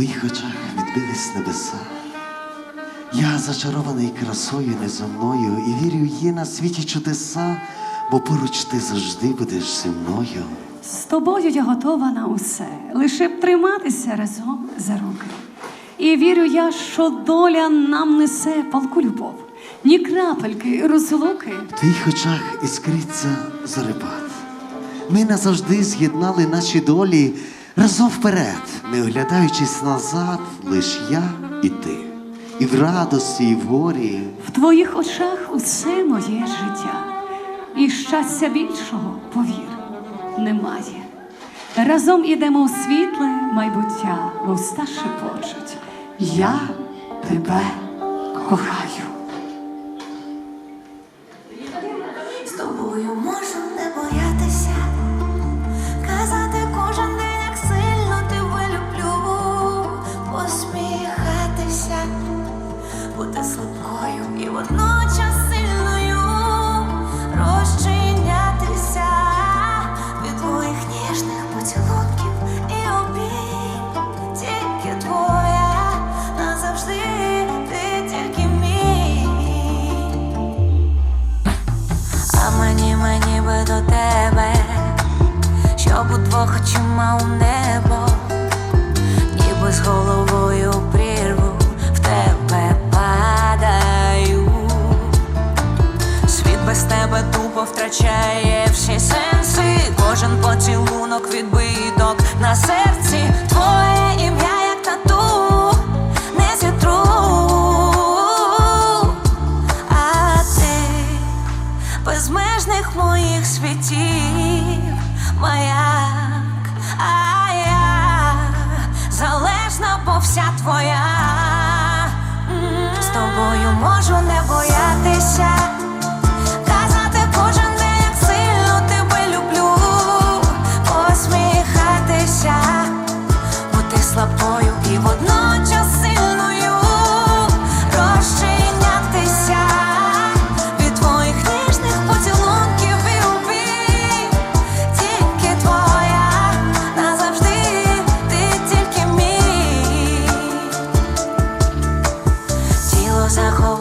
твоїх очах відбились небеса. Я зачарований красою неземною і вірю є на світі чудеса, бо поруч ти завжди будеш зі мною. З тобою я готова на усе, лише б триматися разом за руки. І вірю я, що доля нам несе палку любов, ні крапельки розлуки. В твоїх очах іскриться зарибат. Ми назавжди з'єднали наші долі разом вперед, не оглядаючись назад, лиш я і ти. І в радості, і в горі. В твоїх очах усе моє життя, і щастя більшого, повір, немає. Разом ідемо у світле майбуття, вуста шепочуть. Я тебе кохаю. Щоб у двох очима у небо, ніби з головою прірву в тебе падаю. Світ без тебе тупо втрачає всі сенси. Кожен поцілунок відбиток на серці. Твоє ім'я, як безмежних моїх світів, маяк, а я залежна, бо вся твоя.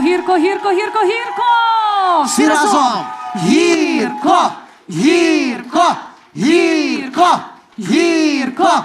Гірко, гірко, гірко, гірко, гірко! Всі разом! Гірко! Гірко! Гірко! Гірко!